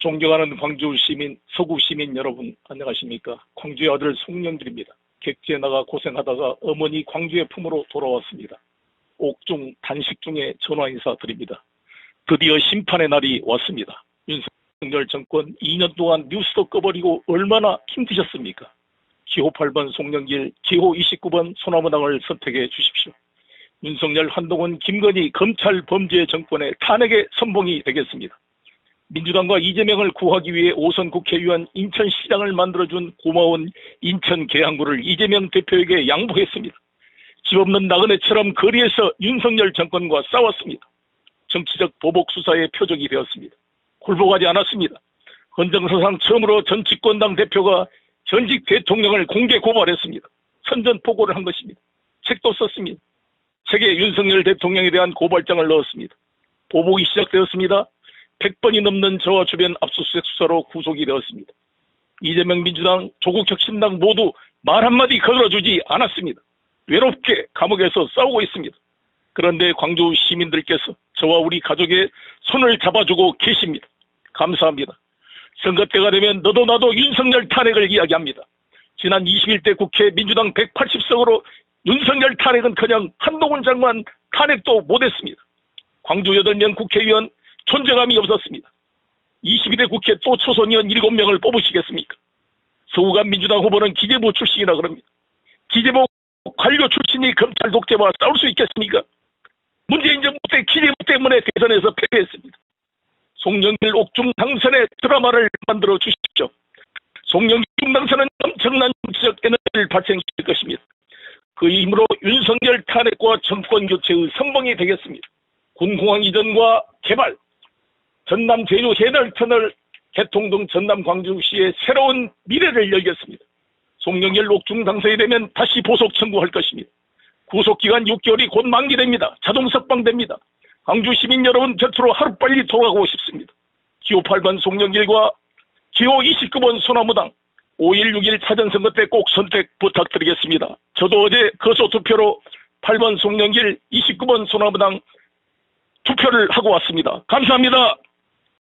존경하는 광주 시민, 서구 시민 여러분 안녕하십니까? 광주의 아들 송영길입니다. 객지에 나가 고생하다가 어머니 광주의 품으로 돌아왔습니다. 옥중 단식 중에 전화 인사 드립니다. 드디어 심판의 날이 왔습니다. 윤석열 정권 2년 동안 뉴스도 꺼버리고 얼마나 힘드셨습니까? 기호 8번 송영길, 기호 29번 소나무당을 선택해 주십시오. 윤석열, 한동훈, 김건희 검찰 범죄 정권의 탄핵의 선봉이 되겠습니다. 민주당과 이재명을 구하기 위해 오선 국회의원 인천시장을 만들어준 고마운 인천 계양구를 이재명 대표에게 양보했습니다. 집 없는 나그네처럼 거리에서 윤석열 정권과 싸웠습니다. 정치적 보복 수사의 표적이 되었습니다. 굴복하지 않았습니다. 헌정사상 처음으로 전 집권당 대표가 전직 대통령을 공개 고발했습니다. 선전포고를 한 것입니다. 책도 썼습니다. 책에 윤석열 대통령에 대한 고발장을 넣었습니다. 보복이 시작되었습니다. 100번이 넘는 저와 주변 압수수색 수사로 구속이 되었습니다. 이재명 민주당, 조국 혁신당 모두 말 한마디 거들어주지 않았습니다. 외롭게 감옥에서 싸우고 있습니다. 그런데 광주 시민들께서 저와 우리 가족의 손을 잡아주고 계십니다. 감사합니다. 선거 때가 되면 너도 나도 윤석열 탄핵을 이야기합니다. 지난 21대 국회 민주당 180석으로 윤석열 탄핵은 그냥 한동훈 장관 탄핵도 못했습니다. 광주 8명 국회의원 존재감이 없었습니다. 22대 국회 또 초선 의원 7명을 뽑으시겠습니까? 서우간 민주당 후보는 기재부 출신이라 그럽니다. 기재부 관료 출신이 검찰 독재와 싸울 수 있겠습니까? 문재인 정부 때 기재부 때문에 대선에서 패배했습니다. 송영길 옥중 당선의 드라마를 만들어 주십시오. 송영길 당선은 엄청난 정치적 에너지를 발생시킬 것입니다. 그 힘으로 윤석열 탄핵과 정권 교체의 성공이 되겠습니다. 군공항 이전과 개발, 전남 제주 해널 터널 개통 등 전남 광주시의 새로운 미래를 열겠습니다. 송영길 옥중 당선이 되면 다시 보석 청구할 것입니다. 구속기간 6개월이 곧 만기됩니다. 자동 석방됩니다. 광주 시민 여러분 곁으로 하루빨리 돌아가고 싶습니다. 기호 8번 송영길과 기호 29번 소나무당 5.16일 사전선거 때 꼭 선택 부탁드리겠습니다. 저도 어제 거소 투표로 8번 송영길 29번 소나무당 투표를 하고 왔습니다. 감사합니다.